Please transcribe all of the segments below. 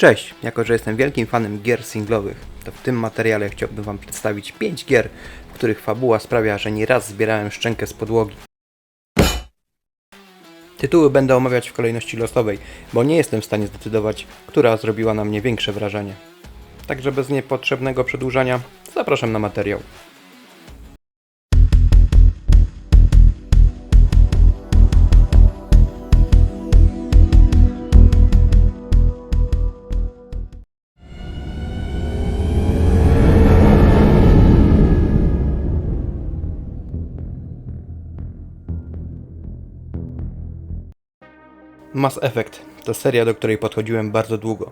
Cześć, jako że jestem wielkim fanem gier singlowych, to w tym materiale chciałbym Wam przedstawić 5 gier, w których fabuła sprawia, że nieraz zbierałem szczękę z podłogi. Tytuły będę omawiać w kolejności losowej, bo nie jestem w stanie zdecydować, która zrobiła na mnie większe wrażenie. Także bez niepotrzebnego przedłużania, zapraszam na materiał. Mass Effect to seria, do której podchodziłem bardzo długo.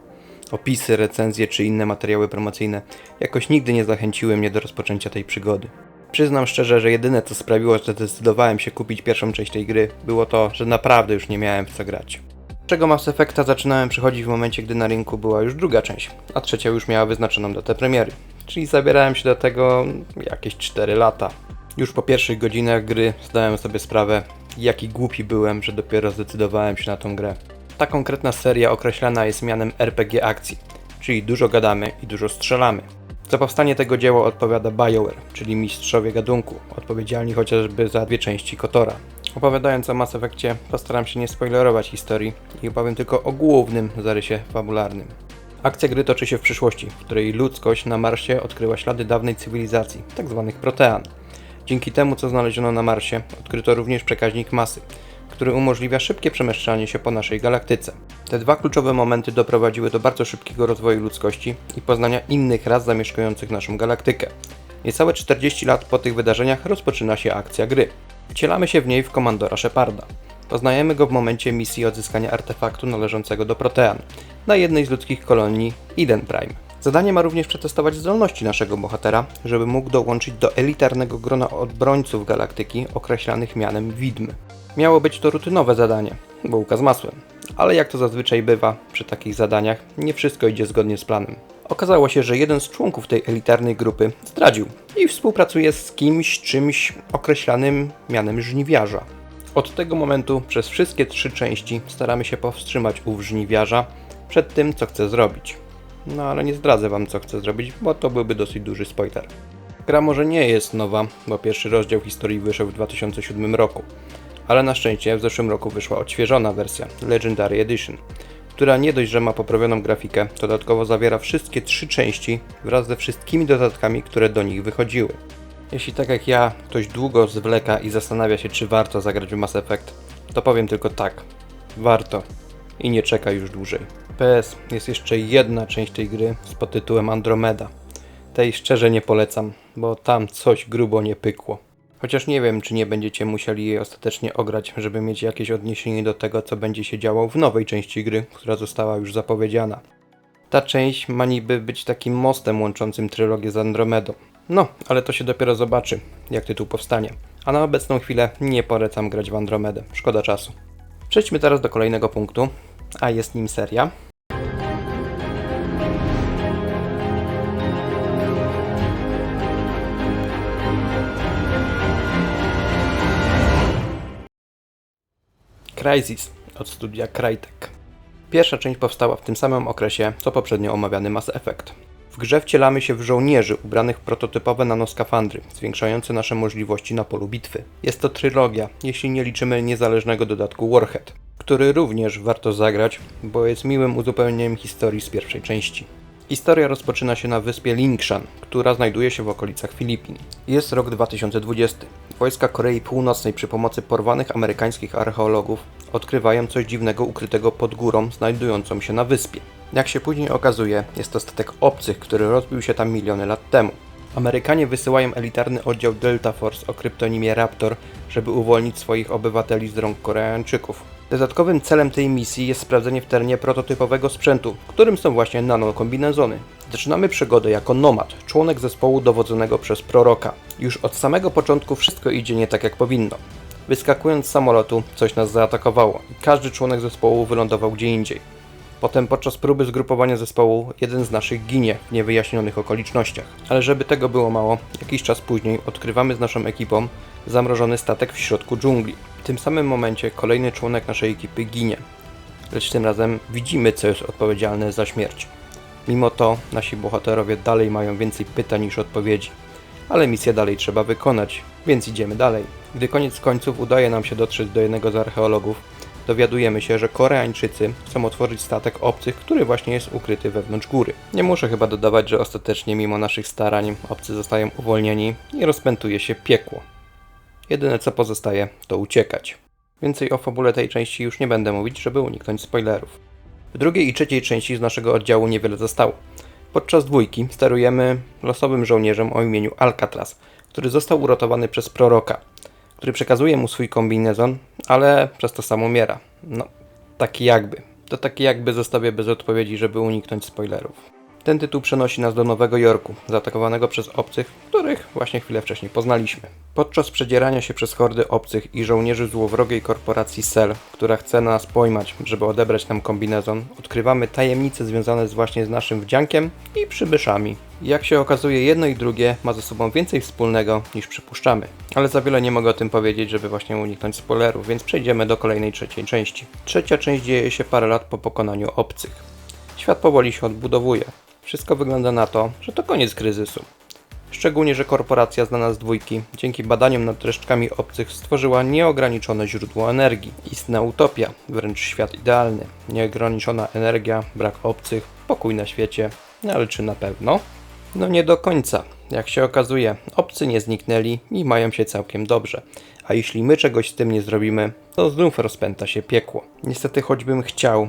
Opisy, recenzje czy inne materiały promocyjne jakoś nigdy nie zachęciły mnie do rozpoczęcia tej przygody. Przyznam szczerze, że jedyne co sprawiło, że zdecydowałem się kupić pierwszą część tej gry, było to, że naprawdę już nie miałem w co grać. Czego Mass Effecta zaczynałem przychodzić w momencie, gdy na rynku była już druga część, a trzecia już miała wyznaczoną datę premiery. Czyli zabierałem się do tego jakieś 4 lata. Już po pierwszych godzinach gry zdałem sobie sprawę, jaki głupi byłem, że dopiero zdecydowałem się na tą grę. Ta konkretna seria określana jest mianem RPG akcji, czyli dużo gadamy i dużo strzelamy. Za powstanie tego dzieła odpowiada BioWare, czyli mistrzowie gatunku, odpowiedzialni chociażby za dwie części Kotora. Opowiadając o Mass Effectie, postaram się nie spoilerować historii i opowiem tylko o głównym zarysie fabularnym. Akcja gry toczy się w przyszłości, w której ludzkość na Marsie odkryła ślady dawnej cywilizacji, tzw. protean. Dzięki temu, co znaleziono na Marsie, odkryto również przekaźnik masy, który umożliwia szybkie przemieszczanie się po naszej galaktyce. Te dwa kluczowe momenty doprowadziły do bardzo szybkiego rozwoju ludzkości i poznania innych ras zamieszkujących naszą galaktykę. Niecałe 40 lat po tych wydarzeniach rozpoczyna się akcja gry. Wcielamy się w niej w komandora Sheparda. Poznajemy go w momencie misji odzyskania artefaktu należącego do Protean na jednej z ludzkich kolonii Eden Prime. Zadanie ma również przetestować zdolności naszego bohatera, żeby mógł dołączyć do elitarnego grona obrońców galaktyki określanych mianem Widmy. Miało być to rutynowe zadanie, bułka z masłem. Ale jak to zazwyczaj bywa przy takich zadaniach, nie wszystko idzie zgodnie z planem. Okazało się, że jeden z członków tej elitarnej grupy zdradził i współpracuje z kimś, czymś określanym mianem żniwiarza. Od tego momentu przez wszystkie trzy części staramy się powstrzymać ów żniwiarza przed tym, co chce zrobić. No ale nie zdradzę wam, co chcę zrobić, bo to byłby dosyć duży spoiler. Gra może nie jest nowa, bo pierwszy rozdział historii wyszedł w 2007 roku, ale na szczęście w zeszłym roku wyszła odświeżona wersja Legendary Edition, która nie dość, że ma poprawioną grafikę, dodatkowo zawiera wszystkie trzy części wraz ze wszystkimi dodatkami, które do nich wychodziły. Jeśli tak jak ja ktoś długo zwleka i zastanawia się, czy warto zagrać w Mass Effect, to powiem tylko tak. Warto. I nie czeka już dłużej. PS jest jeszcze jedna część tej gry z podtytułem Andromeda. Tej szczerze nie polecam, bo tam coś grubo nie pykło. Chociaż nie wiem, czy nie będziecie musieli jej ostatecznie ograć, żeby mieć jakieś odniesienie do tego, co będzie się działo w nowej części gry, która została już zapowiedziana. Ta część ma niby być takim mostem łączącym trylogię z Andromedą. No, ale to się dopiero zobaczy, jak tytuł powstanie. A na obecną chwilę nie polecam grać w Andromedę. Szkoda czasu. Przejdźmy teraz do kolejnego punktu, a jest nim seria. Crysis od studia Crytek. Pierwsza część powstała w tym samym okresie, co poprzednio omawiany Mass Effect. W grze wcielamy się w żołnierzy ubranych w prototypowe nanoskafandry, zwiększające nasze możliwości na polu bitwy. Jest to trylogia, jeśli nie liczymy niezależnego dodatku Warhead, który również warto zagrać, bo jest miłym uzupełnieniem historii z pierwszej części. Historia rozpoczyna się na wyspie Lingshan, która znajduje się w okolicach Filipin. Jest rok 2020. Wojska Korei Północnej przy pomocy porwanych amerykańskich archeologów odkrywają coś dziwnego ukrytego pod górą znajdującą się na wyspie. Jak się później okazuje, jest to statek obcych, który rozbił się tam miliony lat temu. Amerykanie wysyłają elitarny oddział Delta Force o kryptonimie Raptor, żeby uwolnić swoich obywateli z rąk Koreańczyków. Dodatkowym celem tej misji jest sprawdzenie w terenie prototypowego sprzętu, którym są właśnie nanokombinezony. Zaczynamy przygodę jako nomad, członek zespołu dowodzonego przez proroka. Już od samego początku wszystko idzie nie tak jak powinno. Wyskakując z samolotu, coś nas zaatakowało każdy członek zespołu wylądował gdzie indziej. Potem podczas próby zgrupowania zespołu jeden z naszych ginie w niewyjaśnionych okolicznościach. Ale żeby tego było mało, jakiś czas później odkrywamy z naszą ekipą zamrożony statek w środku dżungli. W tym samym momencie kolejny członek naszej ekipy ginie. lecz tym razem widzimy, co jest odpowiedzialne za śmierć. Mimo to nasi bohaterowie dalej mają więcej pytań niż odpowiedzi. Ale misję dalej trzeba wykonać, więc idziemy dalej. Gdy koniec końców udaje nam się dotrzeć do jednego z archeologów, dowiadujemy się, że Koreańczycy chcą otworzyć statek obcych, który właśnie jest ukryty wewnątrz góry. Nie muszę chyba dodawać, że ostatecznie mimo naszych starań obcy zostają uwolnieni i rozpętuje się piekło. Jedyne co pozostaje to uciekać. Więcej o fabule tej części już nie będę mówić, żeby uniknąć spoilerów. W drugiej i trzeciej części z naszego oddziału niewiele zostało. Podczas dwójki sterujemy losowym żołnierzem o imieniu Alcatraz, który został uratowany przez proroka, który przekazuje mu swój kombinezon, ale przez to sam umiera. No, taki jakby. To taki jakby zostawię bez odpowiedzi, żeby uniknąć spoilerów. Ten tytuł przenosi nas do Nowego Jorku, zaatakowanego przez obcych, których właśnie chwilę wcześniej poznaliśmy. Podczas przedzierania się przez hordy obcych i żołnierzy złowrogiej korporacji Cell, która chce nas pojmać, żeby odebrać nam kombinezon, odkrywamy tajemnice związane z właśnie z naszym wdziankiem i przybyszami. Jak się okazuje, jedno i drugie ma ze sobą więcej wspólnego niż przypuszczamy. Ale za wiele nie mogę o tym powiedzieć, żeby właśnie uniknąć spoilerów, więc przejdziemy do kolejnej trzeciej części. Trzecia część dzieje się parę lat po pokonaniu obcych. Świat powoli się odbudowuje. Wszystko wygląda na to, że to koniec kryzysu. Szczególnie, że korporacja znana z dwójki, dzięki badaniom nad resztkami obcych, stworzyła nieograniczone źródło energii. Istna utopia, wręcz świat idealny. Nieograniczona energia, brak obcych, pokój na świecie. No ale czy na pewno? No nie do końca. Jak się okazuje, obcy nie zniknęli i mają się całkiem dobrze. A jeśli my czegoś z tym nie zrobimy, to znów rozpęta się piekło. Niestety, choćbym chciał,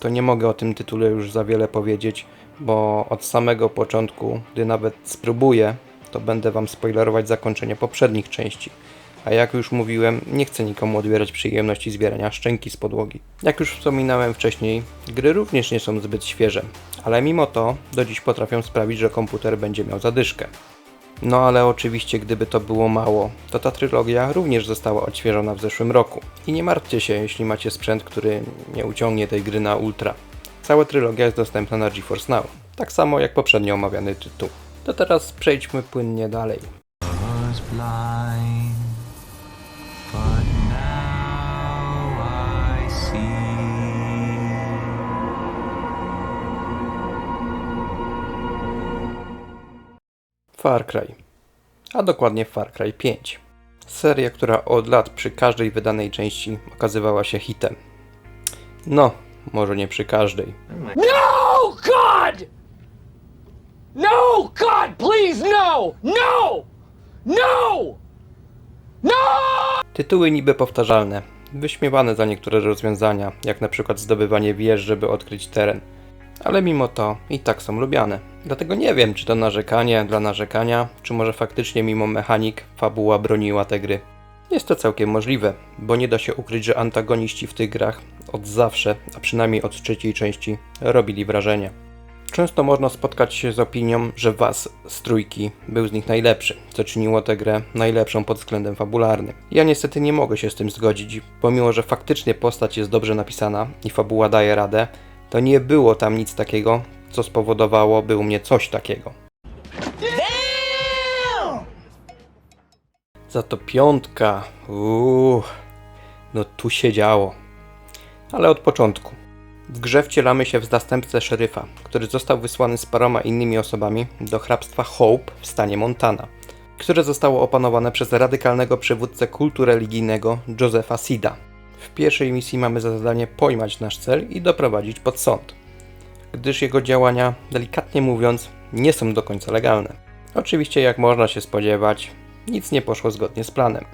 to nie mogę o tym tytule już za wiele powiedzieć, bo od samego początku, gdy nawet spróbuję, to będę Wam spoilerować zakończenie poprzednich części. A jak już mówiłem, nie chcę nikomu odbierać przyjemności zbierania szczęki z podłogi. Jak już wspominałem wcześniej, gry również nie są zbyt świeże, ale mimo to do dziś potrafią sprawić, że komputer będzie miał zadyszkę. No ale oczywiście, gdyby to było mało, to ta trylogia również została odświeżona w zeszłym roku. I nie martwcie się, jeśli macie sprzęt, który nie uciągnie tej gry na ultra. Cała trylogia jest dostępna na GeForce Now, tak samo jak poprzednio omawiany tytuł. To teraz przejdźmy płynnie dalej. Far Cry, a dokładnie Far Cry 5. Seria, która od lat przy każdej wydanej części okazywała się hitem. No, może nie przy każdej. No, God! No, God, please, no! No! No! No! Tytuły niby powtarzalne, wyśmiewane za niektóre rozwiązania, jak na przykład zdobywanie wież, żeby odkryć teren. Ale mimo to i tak są lubiane. Dlatego nie wiem, czy to narzekanie dla narzekania, czy może faktycznie mimo mechanik fabuła broniła te gry. Jest to całkiem możliwe, bo nie da się ukryć, że antagoniści w tych grach od zawsze, a przynajmniej od trzeciej części, robili wrażenie. Często można spotkać się z opinią, że Was z trójki był z nich najlepszy, co czyniło tę grę najlepszą pod względem fabularnym. Ja niestety nie mogę się z tym zgodzić, pomimo że faktycznie postać jest dobrze napisana i fabuła daje radę, to nie było tam nic takiego, co spowodowałoby u mnie coś takiego. Za to piątka, uuu, no tu się działo. Ale od początku. W grze wcielamy się w zastępcę szeryfa, który został wysłany z paroma innymi osobami do hrabstwa Hope w stanie Montana, które zostało opanowane przez radykalnego przywódcę kultu religijnego Josepha Sida. W pierwszej misji mamy za zadanie pojmać nasz cel i doprowadzić pod sąd, gdyż jego działania, delikatnie mówiąc, nie są do końca legalne. Oczywiście, jak można się spodziewać, nic nie poszło zgodnie z planem.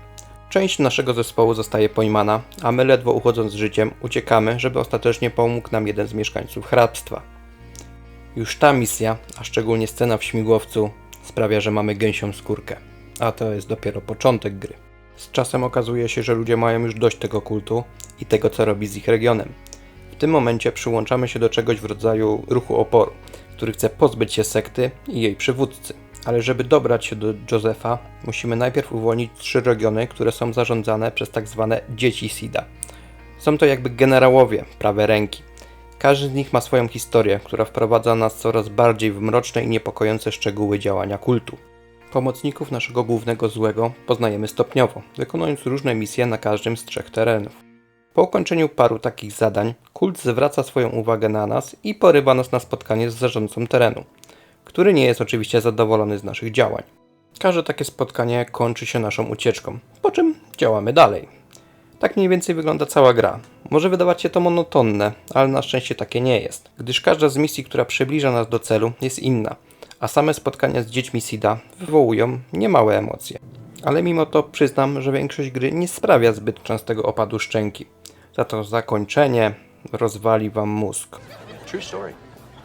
Część naszego zespołu zostaje pojmana, a my ledwo uchodząc z życiem uciekamy, żeby ostatecznie pomógł nam jeden z mieszkańców hrabstwa. Już ta misja, a szczególnie scena w śmigłowcu, sprawia, że mamy gęsią skórkę. A to jest dopiero początek gry. Z czasem okazuje się, że ludzie mają już dość tego kultu i tego, co robi z ich regionem. W tym momencie przyłączamy się do czegoś w rodzaju ruchu oporu, który chce pozbyć się sekty i jej przywódcy. Ale żeby dobrać się do Josefa, musimy najpierw uwolnić trzy regiony, które są zarządzane przez tak zwane dzieci Sida. Są to jakby generałowie, prawe ręki. Każdy z nich ma swoją historię, która wprowadza nas coraz bardziej w mroczne i niepokojące szczegóły działania kultu. Pomocników naszego głównego złego poznajemy stopniowo, wykonując różne misje na każdym z trzech terenów. Po ukończeniu paru takich zadań, kult zwraca swoją uwagę na nas i porywa nas na spotkanie z zarządcą terenu, który nie jest oczywiście zadowolony z naszych działań. Każde takie spotkanie kończy się naszą ucieczką, po czym działamy dalej. Tak mniej więcej wygląda cała gra. Może wydawać się to monotonne, ale na szczęście takie nie jest, gdyż każda z misji, która przybliża nas do celu, jest inna, a same spotkania z dziećmi Sida wywołują niemałe emocje. Ale mimo to przyznam, że większość gry nie sprawia zbyt częstego opadu szczęki. Za to zakończenie rozwali wam mózg.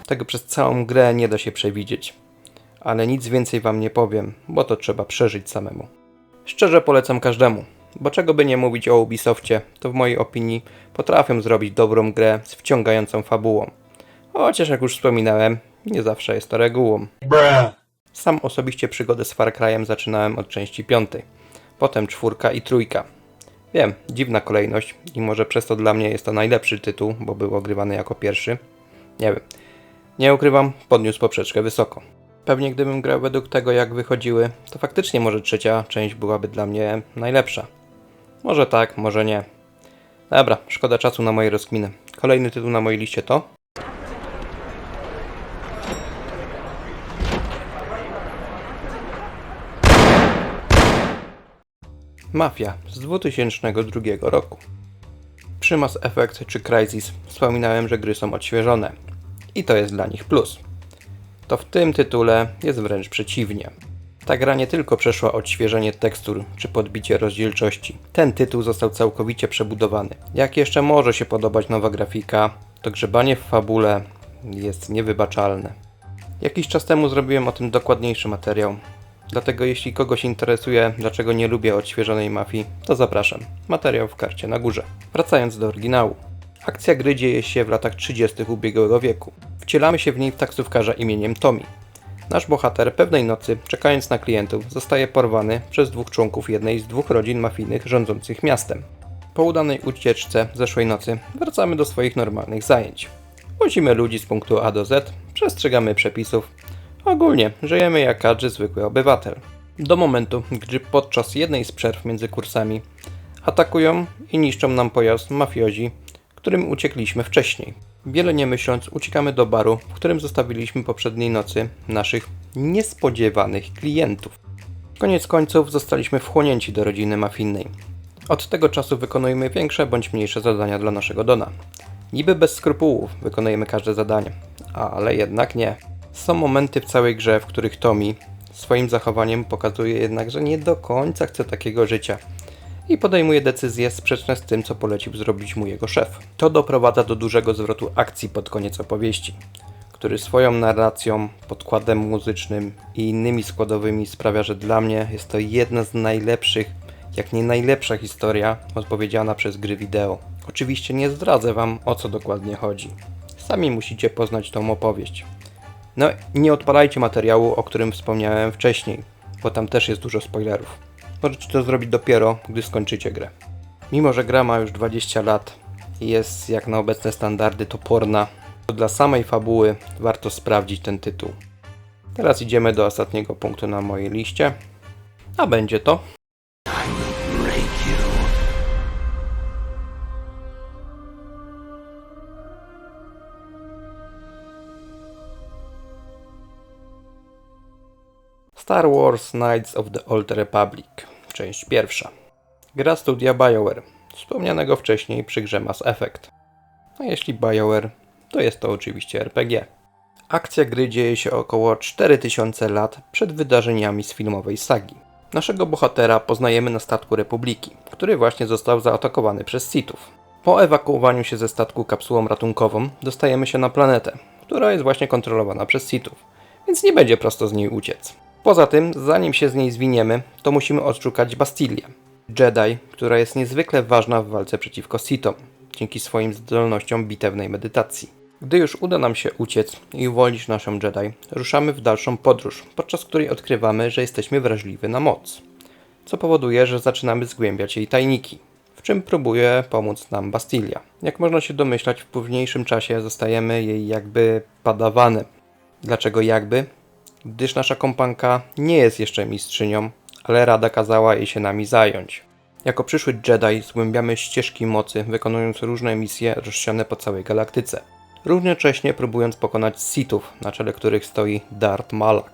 Tego przez całą grę nie da się przewidzieć. Ale nic więcej wam nie powiem, bo to trzeba przeżyć samemu. Szczerze polecam każdemu, bo czego by nie mówić o Ubisoftie, to w mojej opinii potrafią zrobić dobrą grę z wciągającą fabułą. Chociaż jak już wspominałem, nie zawsze jest to regułą. Sam osobiście przygodę z Far Cry'em zaczynałem od części piątej, potem czwórka i trójka. Wiem, dziwna kolejność i może przez to dla mnie jest to najlepszy tytuł, bo był ogrywany jako pierwszy. Nie wiem. Nie ukrywam, podniósł poprzeczkę wysoko. Pewnie gdybym grał według tego jak wychodziły, to faktycznie może trzecia część byłaby dla mnie najlepsza. Może tak, może nie. Dobra, szkoda czasu na moje rozkminy. Kolejny tytuł na mojej liście to Mafia z 2002 roku. Przy Mass Effect czy Crysis wspominałem, że gry są odświeżone. I to jest dla nich plus. To w tym tytule jest wręcz przeciwnie. Ta gra nie tylko przeszła odświeżenie tekstur czy podbicie rozdzielczości. Ten tytuł został całkowicie przebudowany. Jak jeszcze może się podobać nowa grafika, to grzebanie w fabule jest niewybaczalne. Jakiś czas temu zrobiłem o tym dokładniejszy materiał. Dlatego jeśli kogoś interesuje, dlaczego nie lubię odświeżonej mafii, to zapraszam. Materiał w karcie na górze. Wracając do oryginału. Akcja gry dzieje się w latach 30. ubiegłego wieku. Wcielamy się w niej w taksówkarza imieniem Tommy. Nasz bohater pewnej nocy, czekając na klientów, zostaje porwany przez dwóch członków jednej z dwóch rodzin mafijnych rządzących miastem. Po udanej ucieczce zeszłej nocy wracamy do swoich normalnych zajęć. Wozimy ludzi z punktu A do Z, przestrzegamy przepisów, Ogólnie żyjemy jak każdy zwykły obywatel. Do momentu, gdy podczas jednej z przerw między kursami atakują i niszczą nam pojazd mafiozi, którym uciekliśmy wcześniej. Wiele nie myśląc, uciekamy do baru, w którym zostawiliśmy poprzedniej nocy naszych niespodziewanych klientów. Koniec końców zostaliśmy wchłonięci do rodziny mafijnej. Od tego czasu wykonujemy większe bądź mniejsze zadania dla naszego Dona. Niby bez skrupułów wykonujemy każde zadanie, ale jednak nie. Są momenty w całej grze, w których Tommy swoim zachowaniem pokazuje jednak, że nie do końca chce takiego życia i podejmuje decyzje sprzeczne z tym, co polecił zrobić mu jego szef. To doprowadza do dużego zwrotu akcji pod koniec opowieści, który swoją narracją, podkładem muzycznym i innymi składowymi sprawia, że dla mnie jest to jedna z najlepszych, jak nie najlepsza historia odpowiedziana przez gry wideo. Oczywiście nie zdradzę Wam o co dokładnie chodzi. Sami musicie poznać tą opowieść. No, nie odpalajcie materiału, o którym wspomniałem wcześniej, bo tam też jest dużo spoilerów. Możecie to zrobić dopiero, gdy skończycie grę. Mimo, że gra ma już 20 lat i jest jak na obecne standardy toporna, to dla samej fabuły warto sprawdzić ten tytuł. Teraz idziemy do ostatniego punktu na mojej liście, a będzie to Star Wars Knights of the Old Republic, część pierwsza. Gra studia BioWare, wspomnianego wcześniej przy grze Mass Effect. A jeśli BioWare, to jest to oczywiście RPG. Akcja gry dzieje się około 4000 lat przed wydarzeniami z filmowej sagi. Naszego bohatera poznajemy na statku Republiki, który właśnie został zaatakowany przez Sithów. Po ewakuowaniu się ze statku kapsułą ratunkową dostajemy się na planetę, która jest właśnie kontrolowana przez Sithów, więc nie będzie prosto z niej uciec. Poza tym, zanim się z niej zwiniemy, to musimy odszukać Bastilię. Jedi, która jest niezwykle ważna w walce przeciwko Sithom, dzięki swoim zdolnościom bitewnej medytacji. Gdy już uda nam się uciec i uwolnić naszą Jedi, ruszamy w dalszą podróż, podczas której odkrywamy, że jesteśmy wrażliwi na moc, co powoduje, że zaczynamy zgłębiać jej tajniki, w czym próbuje pomóc nam Bastilia. Jak można się domyślać, w późniejszym czasie zostajemy jej jakby padawanem. Dlaczego jakby? Gdyż nasza kompanka nie jest jeszcze mistrzynią, ale Rada kazała jej się nami zająć. Jako przyszły Jedi zgłębiamy ścieżki mocy, wykonując różne misje rozsiane po całej galaktyce. Równocześnie próbując pokonać Sithów, na czele których stoi Darth Malak.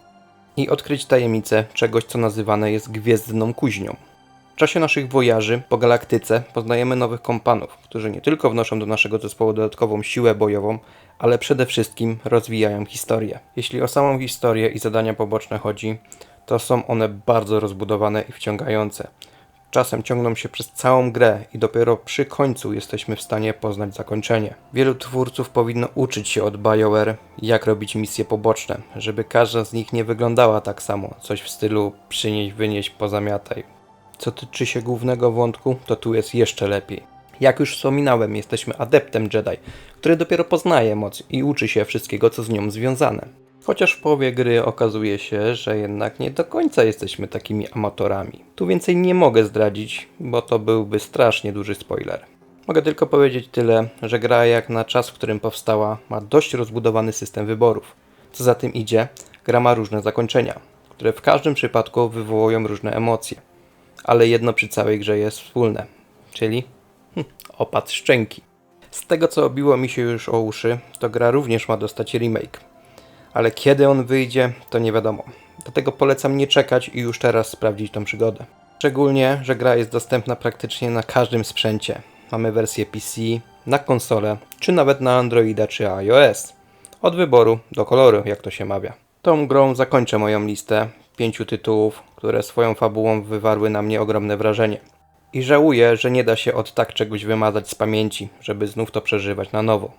I odkryć tajemnicę czegoś, co nazywane jest gwiezdną kuźnią. W czasie naszych wojaży po galaktyce poznajemy nowych kompanów, którzy nie tylko wnoszą do naszego zespołu dodatkową siłę bojową, ale przede wszystkim rozwijają historię. Jeśli o samą historię i zadania poboczne chodzi, to są one bardzo rozbudowane i wciągające. Czasem ciągną się przez całą grę i dopiero przy końcu jesteśmy w stanie poznać zakończenie. Wielu twórców powinno uczyć się od BioWare, jak robić misje poboczne, żeby każda z nich nie wyglądała tak samo, coś w stylu przynieś, wynieś, pozamiataj. Co tyczy się głównego wątku, to tu jest jeszcze lepiej. Jak już wspominałem, jesteśmy adeptem Jedi, który dopiero poznaje moc i uczy się wszystkiego, co z nią związane. Chociaż w połowie gry okazuje się, że jednak nie do końca jesteśmy takimi amatorami. Tu więcej nie mogę zdradzić, bo to byłby strasznie duży spoiler. Mogę tylko powiedzieć tyle, że gra jak na czas, w którym powstała, ma dość rozbudowany system wyborów. Co za tym idzie, gra ma różne zakończenia, które w każdym przypadku wywołują różne emocje. Ale jedno przy całej grze jest wspólne, czyli hm, opad szczęki. Z tego co obiło mi się już o uszy, to gra również ma dostać remake. Ale kiedy on wyjdzie, to nie wiadomo. Dlatego polecam nie czekać i już teraz sprawdzić tą przygodę. Szczególnie, że gra jest dostępna praktycznie na każdym sprzęcie. Mamy wersję PC, na konsolę, czy nawet na Androida czy iOS. Od wyboru do koloru, jak to się mawia. Tą grą zakończę moją listę pięciu tytułów, które swoją fabułą wywarły na mnie ogromne wrażenie. I żałuję, że nie da się od tak czegoś wymazać z pamięci, żeby znów to przeżywać na nowo.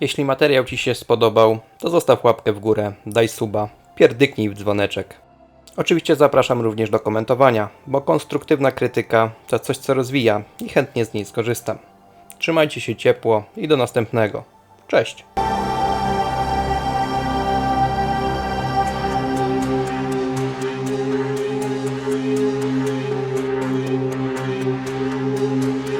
Jeśli materiał Ci się spodobał, to zostaw łapkę w górę, daj suba, pierdyknij w dzwoneczek. Oczywiście zapraszam również do komentowania, bo konstruktywna krytyka to coś co rozwija i chętnie z niej skorzystam. Trzymajcie się ciepło i do następnego. Cześć!